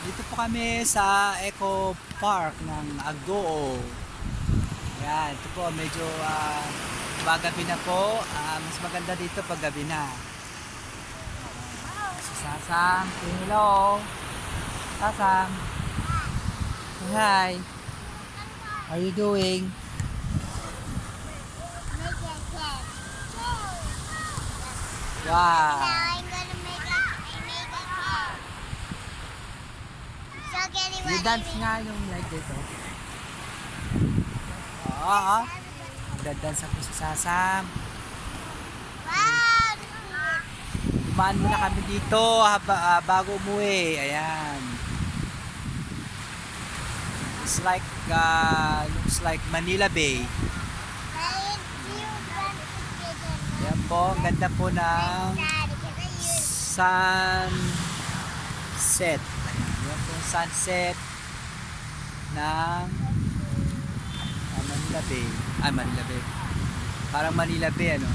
Dito po kami sa Eco Park ng Agoo. Ayan, ito po medyo uh, magabi na po. Ah, mas maganda dito pag gabi na. Si Sasang, say hello. Sasang. Say hi. How are you doing? Wow. You dance nga yung like dito. Oo, oo. Nagdadance ako sa Sasam. Wow! Dumaan muna kami dito haba, ah, bago umuwi. Ayan. It's like, uh, looks like Manila Bay. Ayan po, ang ganda po ng sunset. Yung sunset ng ah, Manila Bay. Ah, Manila Bay. Parang Manila Bay, ano?